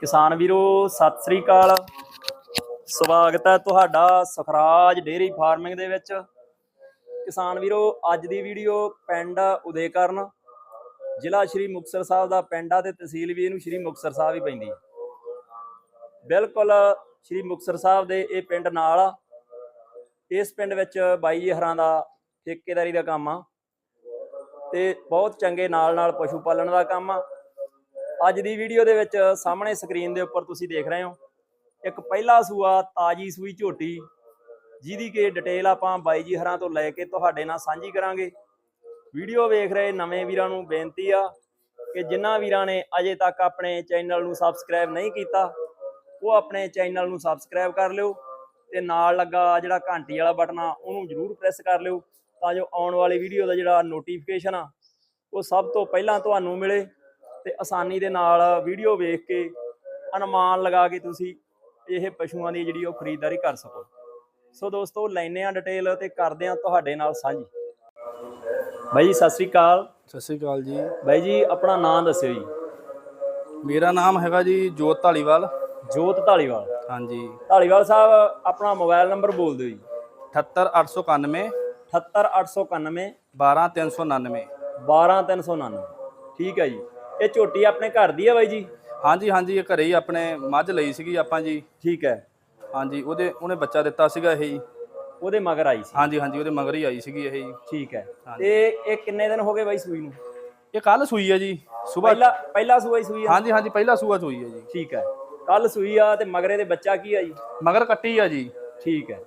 ਕਿਸਾਨ ਵੀਰੋ, ਸਤਿ ਸ੍ਰੀ ਅਕਾਲ। ਸਵਾਗਤ ਹੈ ਤੁਹਾਡਾ ਸਖਰਾਜ ਡੇਅਰੀ ਫਾਰਮਿੰਗ ਦੇ ਵਿੱਚ। ਕਿਸਾਨ ਵੀਰੋ, ਅੱਜ ਦੀ ਵੀਡੀਓ ਪਿੰਡ ਉਦੇਕਰਨ, ਜ਼ਿਲ੍ਹਾ ਸ਼੍ਰੀ ਮੁਕਤਸਰ ਸਾਹਿਬ ਦਾ ਪਿੰਡ ਆ ਤੇ ਤਹਿਸੀਲ ਵੀ ਇਹਨੂੰ ਸ਼੍ਰੀ ਮੁਕਤਸਰ ਸਾਹਿਬ ਹੀ ਪੈਂਦੀ ਬਿਲਕੁਲ ਸ਼੍ਰੀ ਮੁਕਤਸਰ ਸਾਹਿਬ ਦੇ ਇਹ ਪਿੰਡ ਨਾਲ ਆ। ਇਸ ਪਿੰਡ ਵਿੱਚ ਬਾਈ ਜੀ ਹਰਾਂ ਦਾ ਠੇਕੇਦਾਰੀ ਦਾ ਕੰਮ ਆ ਤੇ ਬਹੁਤ ਚੰਗੇ ਨਾਲ ਨਾਲ ਪਸ਼ੂ ਪਾਲਣ ਦਾ ਕੰਮ ਆ। ਅੱਜ ਦੀ ਵੀਡੀਓ ਦੇ ਵਿੱਚ ਸਾਹਮਣੇ ਸਕਰੀਨ ਦੇ ਉੱਪਰ ਤੁਸੀਂ ਦੇਖ ਰਹੇ ਹੋ, ਇੱਕ ਪਹਿਲਾ ਸੂਆ, ਤਾਜੀ ਸੂਈ ਝੋਟੀ, ਜਿਹਦੀ ਕਿ ਡਿਟੇਲ ਆਪਾਂ ਬਾਈ ਜੀ ਹਰਾਂ ਤੋਂ ਲੈ ਕੇ ਤੁਹਾਡੇ ਨਾਲ ਸਾਂਝੀ ਕਰਾਂਗੇ। ਵੀਡੀਓ ਵੇਖ ਰਹੇ ਨਵੇਂ ਵੀਰਾਂ ਨੂੰ ਬੇਨਤੀ ਆ ਕਿ ਜਿਨ੍ਹਾਂ ਵੀਰਾਂ ਨੇ ਅਜੇ ਤੱਕ ਆਪਣੇ ਚੈਨਲ ਨੂੰ ਸਬਸਕ੍ਰਾਈਬ ਨਹੀਂ ਕੀਤਾ, ਉਹ ਆਪਣੇ ਚੈਨਲ ਨੂੰ ਸਬਸਕ੍ਰਾਈਬ ਕਰ ਲਿਓ ਤੇ ਨਾਲ ਲੱਗਾ ਜਿਹੜਾ ਘੰਟੀ ਵਾਲਾ ਬਟਨ ਆ, ਉਹਨੂੰ ਜ਼ਰੂਰ ਪ੍ਰੈਸ ਕਰ ਲਿਓ ਤਾਂ ਜੋ ਆਉਣ ਵਾਲੀ ਵੀਡੀਓ ਦਾ ਜਿਹੜਾ ਨੋਟੀਫਿਕੇਸ਼ਨ ਆ, ਉਹ ਸਭ ਤੋਂ ਪਹਿਲਾਂ ਤੁਹਾਨੂੰ ਮਿਲੇ। ਤੇ ਆਸਾਨੀ ਦੇ ਨਾਲ ਵੀਡੀਓ ਵੇਖ ਕੇ ਅਨੁਮਾਨ ਲਗਾ ਕੇ ਤੁਸੀਂ ਇਹ ਪਸ਼ੂਆਂ ਦੀ ਜਿਹੜੀ ਉਹ ਖਰੀਦਦਾਰੀ ਕਰ ਸਕੋ। ਸੋ ਦੋਸਤੋ ਲੈਨੇ ਆ ਡਿਟੇਲ ਤੇ ਕਰਦੇ ਆ ਤੁਹਾਡੇ ਨਾਲ ਸਾਂਝੀ। ਬਾਈ ਜੀ ਸਤਿ ਸ੍ਰੀ ਅਕਾਲ। ਸਤਿ ਸ੍ਰੀ ਅਕਾਲ ਜੀ। ਬਾਈ ਜੀ ਆਪਣਾ ਨਾਮ ਦੱਸਿਓ ਜੀ। ਮੇਰਾ ਨਾਮ ਹੈਗਾ ਜੀ ਜੋਤ ਢਾਲੀਵਾਲ ਜੋਤ ਢਾਲੀਵਾਲ ਹਾਂਜੀ। ਢਾਲੀਵਾਲ ਸਾਹਿਬ ਆਪਣਾ ਮੋਬਾਈਲ ਨੰਬਰ ਬੋਲ ਦਿਓ ਜੀ। 78891 78891 12399 12399 ਠੀਕ ਹੈ ਜੀ। ਇਹ ਝੋਟੀ ਆਪਣੇ ਘਰ ਦੀ ਹੈ ਬਾਈ ਜੀ? ਹਾਂਜੀ ਹਾਂਜੀ ਇਹ ਘਰੇ ਹੀ ਆਪਣੇ ਮੱਝ ਲਈ ਸੀਗੀ ਆਪਾਂ ਜੀ। ਠੀਕ ਹੈ। ਹਾਂਜੀ ਉਹਦੇ ਉਹਨੇ ਬੱਚਾ ਦਿੱਤਾ ਸੀਗਾ ਇਹ ਜੀ। ਉਹਦੇ ਮਗਰ ਆਈ ਸੀ। ਹਾਂਜੀ ਹਾਂਜੀ ਉਹਦੇ ਮਗਰ ਹੀ ਆਈ ਸੀਗੀ ਇਹ ਜੀ। ਠੀਕ ਹੈ। ਹਾਂਜੀ। ਤੇ ਇਹ ਕਿੰਨੇ ਦਿਨ ਹੋ ਗਏ ਬਾਈ ਸੂਈ ਨੂੰ? ਇਹ ਕੱਲ ਸੂਈ ਹੈ ਜੀ ਸਵੇਰ। ਪਹਿਲਾ ਪਹਿਲਾ ਸੂਆ ਹੀ ਸੂਈ ਆ? ਹਾਂਜੀ ਹਾਂਜੀ ਪਹਿਲਾ ਸੂਆ ਸੂਈ ਹੈ ਜੀ। ਠੀਕ ਹੈ। ਕੱਲ ਸੂਈ ਆ ਤੇ ਮਗਰੇ ਦੇ ਬੱਚਾ ਕੀ ਆ ਜੀ? ਮਗਰ ਕੱਟੀ ਆ ਜੀ। ਠੀਕ ਹੈ।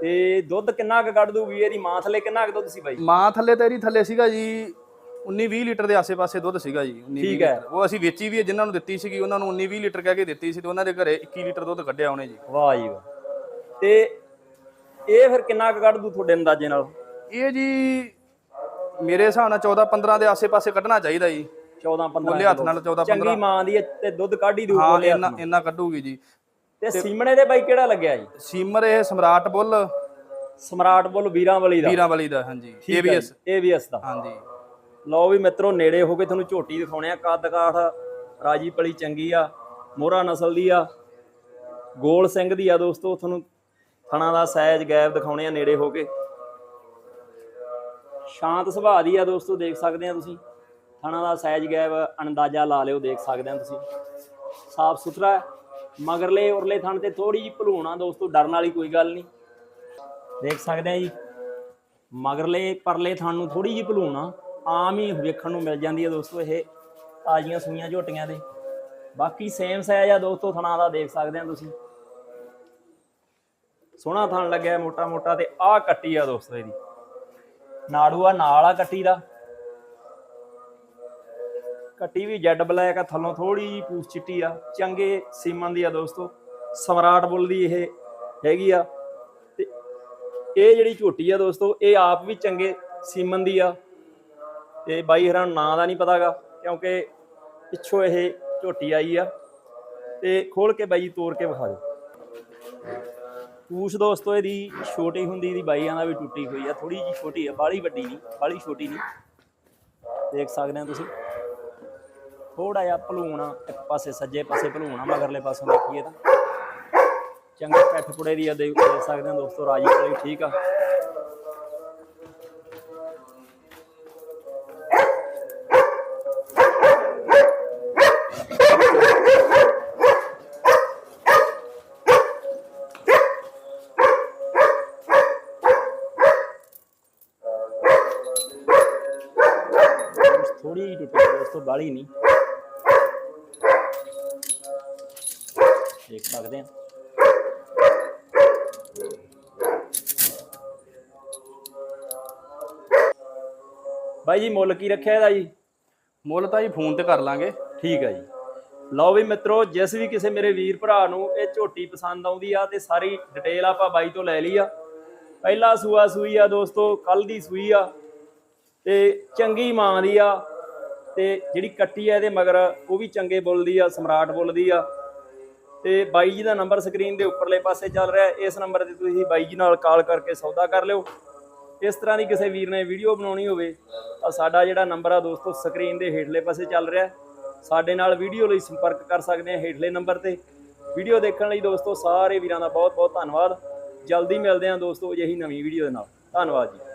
ਤੇ ਦੁੱਧ ਕਿੰਨਾ ਕੁ ਕੱਢ ਦੂਗੀ? ਇਹਦੀ ਮਾਂ ਥੱਲੇ ਕਿੰਨਾ ਕੁ ਦੁੱਧ ਸੀ ਬਾਈ? ਮਾਂ ਥੱਲੇ ਤੇ ਇਹਦੀ ਥੱਲੇ ਸੀਗਾ ਜੀ 19 20 ਲੀਟਰ ਦੇ ਆਸੇ-ਪਾਸੇ ਦੁੱਧ ਸੀਗਾ ਜੀ 19 ਠੀਕ ਹੈ। ਉਹ ਅਸੀਂ ਵੇਚੀ ਵੀ ਹੈ ਜਿਨ੍ਹਾਂ ਨੂੰ ਦਿੱਤੀ ਸੀਗੀ ਉਹਨਾਂ ਨੂੰ 19 20 ਲੀਟਰ ਕਹਿ ਕੇ ਦਿੱਤੀ ਸੀ ਤੇ ਉਹਨਾਂ ਦੇ ਘਰੇ 21 ਲੀਟਰ ਦੁੱਧ ਕੱਢਿਆ ਉਹਨੇ ਜੀ। ਵਾਹ ਜੀ ਵਾਹ। ਤੇ ਇਹ ਫਿਰ ਕਿੰਨਾ ਕੁ ਕੱਢ ਦੂ ਤੁਹਾਡੇ ਅੰਦਾਜ਼ੇ ਨਾਲ? ਇਹ ਜੀ ਮੇਰੇ ਹਿਸਾਬ ਨਾਲ 14 15 ਦੇ ਆਸੇ-ਪਾਸੇ ਕੱਢਣਾ ਚਾਹੀਦਾ ਜੀ। 14 15 ਬੋਲੇ ਹੱਥ ਨਾਲ 14 ਚੰਗੀ 15 ਮਾਂ ਦੀ ਹੈ ਤੇ ਦੁੱਧ ਕੱਢ ਹੀ ਦੂ ਹਾਂ ਬੋਲੇ ਇੰਨਾ। ਇੰਨਾ ਕੱਢੂਗੀ ਜੀ। ਤੇ ਸੀਮਣੇ ਦੇ ਬਾਈ ਕਿਹੜਾ ਲੱਗਿਆ ਜੀ? ਸੀਮਰ ਇਹ ਸਮਰਾਟ ਬੁੱਲ ਸਮਰਾਟ ਬੁੱਲ ਵੀਰਾਂ ਵਾਲੀ ਦਾ ਵੀਰਾਂ ਵਾਲੀ ਦਾ ਹਾਂਜੀ ਏਬੀਐਸ ਏਬੀਐਸ ਦਾ। ਹਾਂਜੀ। ਲਓ ਵੀ ਮਿੱਤਰੋ, ਨੇੜੇ ਹੋ ਕੇ ਤੁਹਾਨੂੰ ਝੋਟੀ ਦਿਖਾਉਣੇ ਆ। ਕੱਦ ਕਾਠ, ਰਾਜੀ ਪਲੀ ਚੰਗੀ ਆ, ਮੋਹਰਾ ਨਸਲ ਦੀ ਆ। ਗੋਲ ਸਿੰਘ ਦੀ ਆ ਦੋਸਤੋ, ਤੁਹਾਨੂੰ ਥਣਾ ਦਾ ਸਾਈਜ਼ ਗੈਪ ਦਿਖਾਉਣੇ ਆ ਨੇੜੇ ਹੋ ਕੇ। ਸ਼ਾਂਤ ਸੁਭਾਅ ਦੀ ਆ ਦੋਸਤੋ, ਦੇਖ ਸਕਦੇ ਆ ਤੁਸੀਂ। ਥਣਾ ਦਾ ਸਾਈਜ਼ ਗੈਪ ਅੰਦਾਜ਼ਾ ਲਾ ਲਿਓ, ਦੇਖ ਸਕਦੇ ਆ ਤੁਸੀਂ। ਸਾਫ਼ ਸੁਥਰਾ ਮਗਰਲੇ ਉਰਲੇ ਥਣ ਤੇ ਥੋੜੀ ਜਿਹੀ ਭਲੂਣਾ ਦੋਸਤੋ, ਡਰਨ ਵਾਲੀ ਕੋਈ ਗੱਲ ਨਹੀਂ। ਦੇਖ ਸਕਦੇ ਆ ਜੀ। ਮਗਰਲੇ ਪਰਲੇ ਥਣ ਨੂੰ ਥੋੜੀ ਜਿਹੀ ਭਲੂਣਾ ਆਮ ਹੀ ਵੇਖਣ ਨੂੰ ਮਿਲ ਜਾਂਦੀ ਹੈ ਦੋਸਤੋ ਇਹ ਤਾਜ਼ੀਆਂ ਸੂਈਆਂ ਝੋਟੀਆਂ ਦੇ। ਬਾਕੀ ਸੇਮ ਸਾਈਜ਼ ਆ ਦੋਸਤੋ, ਥਣਾ ਦਾ ਦੇਖ ਸਕਦੇ ਆ ਤੁਸੀਂ। ਸੋਹਣਾ ਥਣ ਲੱਗਿਆ ਮੋਟਾ ਮੋਟਾ ਤੇ ਆਹ ਕੱਟੀ ਆ ਦੋਸਤੋ ਇਹਦੀ। ਨਾੜੂ ਆ, ਨਾਲ ਆ ਕੱਟੀ ਦਾ। ਕੱਟੀ ਵੀ ਜੈਡ ਬਲੈਕ ਆ, ਥੱਲੋਂ ਥੋੜੀ ਜਿਹੀ ਪੂਛ ਚਿੱਟੀ ਆ। ਚੰਗੇ ਸੀਮਨ ਦੀ ਆ ਦੋਸਤੋ। ਸਮਰਾਟ ਬੁੱਲ ਦੀ ਇਹ ਹੈਗੀ ਆ। ਤੇ ਇਹ ਜਿਹੜੀ ਝੋਟੀ ਆ ਦੋਸਤੋ, ਇਹ ਆਪ ਵੀ ਚੰਗੇ ਸੀਮਨ ਦੀ ਆ। ਤੇ ਬਾਈ ਹਰਾਂ ਨੂੰ ਨਾਂ ਦਾ ਨਹੀਂ ਪਤਾਗਾ ਕਿਉਂਕਿ ਪਿੱਛੋਂ ਇਹ ਝੋਟੀ ਆਈ ਆ। ਤੇ ਖੋਲ ਕੇ ਬਾਈ ਤੋੜ ਕੇ ਵਿਖਾ ਦਿਓ। ਪੂਛ ਦੋਸਤੋ, ਇਹਦੀ ਛੋਟੀ ਹੁੰਦੀ ਦੀ ਬਾਈਆਂ ਦਾ ਵੀ ਟੁੱਟੀ ਹੋਈ ਆ। ਥੋੜੀ ਜੀ ਛੋਟੀ ਆ ਬਾਲੀ ਵੱਡੀ ਨਹੀਂ ਬਾਲੀ ਛੋਟੀ ਨਹੀਂ। ਦੇਖ ਸਕਦੇ ਹੋ ਤੁਸੀਂ। ਥੋੜਾ ਜਿਹਾ ਭਲੂਣ ਇੱਕ ਪਾਸੇ ਸੱਜੇ ਪਾਸੇ ਭਲੂਣ ਆ, ਮਗਰਲੇ ਪਾਸੋਂ ਦੇਖੀਏ ਤਾਂ। ਚੰਗੇ ਪੈਠ ਪੁੜੇ ਦੀ ਆ, ਦੇਖ ਸਕਦੇ ਆ ਦੋਸਤੋ, ਰਾਜੀ ਕੋਲੇ ਠੀਕ ਆ। ਥੋੜੀ ਜਿਹੀ ਟੁੱਟੀ ਹੋਈ, ਉਸ ਤੋਂ ਬਾਲੀ ਨਹੀਂ। ਦੇਖ ਸਕਦੇ ਆ। ਬਾਈ ਜੀ ਮੁੱਲ ਕੀ ਰੱਖਿਆ ਇਹਦਾ ਜੀ? ਮੁੱਲ ਤਾਂ ਜੀ ਫੋਨ ਤੇ ਕਰ ਲਾਂਗੇ। ਠੀਕ ਹੈ ਜੀ। ਲਓ ਵੀ ਮਿੱਤਰੋ ਜਿਸ ਵੀ ਕਿਸੇ ਮੇਰੇ ਵੀਰ ਭਰਾ ਨੂੰ ਇਹ ਝੋਟੀ ਪਸੰਦ ਆਉਂਦੀ ਆ ਤੇ ਸਾਰੀ ਡਿਟੇਲ ਆਪਾਂ ਬਾਈ ਤੋਂ ਲੈ ਲਈ ਆ। ਪਹਿਲਾ ਸੂਆ ਸੂਈ ਆ ਦੋਸਤੋ ਕੱਲ ਦੀ ਸੂਈ ਆ ਤੇ ਚੰਗੀ ਮਾਂ ਦੀ ਆ। ਤੇ ਜਿਹੜੀ ਕੱਟੀ ਆ ਇਹਦੇ ਮਗਰ, ਉਹ ਵੀ ਚੰਗੇ ਬੋਲਦੀ ਆ, ਸਮਰਾਟ ਬੋਲਦੀ ਆ। ਤੇ ਬਾਈ ਜੀ ਦਾ ਨੰਬਰ ਸਕਰੀਨ ਦੇ ਉੱਪਰਲੇ ਪਾਸੇ ਚੱਲ ਰਿਹਾ। ਇਸ ਨੰਬਰ ਤੇ ਤੁਸੀਂ ਬਾਈ ਜੀ ਨਾਲ ਕਾਲ ਕਰਕੇ ਸੌਦਾ ਕਰ ਲਿਓ। ਇਸ ਤਰ੍ਹਾਂ ਦੀ ਕਿਸੇ ਵੀਰ ਨੇ ਵੀਡੀਓ ਬਣਾਉਣੀ ਹੋਵੇ, ਤਾਂ ਸਾਡਾ ਜਿਹੜਾ ਨੰਬਰ ਆ ਦੋਸਤੋ, ਸਕਰੀਨ ਦੇ ਹੇਠਲੇ ਪਾਸੇ ਚੱਲ ਰਿਹਾ। ਸਾਡੇ ਨਾਲ ਵੀਡੀਓ ਲਈ ਸੰਪਰਕ ਕਰ ਸਕਦੇ ਆ ਹੇਠਲੇ ਨੰਬਰ ਤੇ। ਵੀਡੀਓ ਦੇਖਣ ਲਈ ਦੋਸਤੋ, ਸਾਰੇ ਵੀਰਾਂ ਦਾ ਬਹੁਤ ਬਹੁਤ ਧੰਨਵਾਦ। ਜਲਦੀ ਮਿਲਦੇ ਹਾਂ ਦੋਸਤੋ ਅਜਿਹੀ ਨਵੀਂ ਵੀਡੀਓ ਦੇ ਨਾਲ। ਧੰਨਵਾਦ ਜੀ।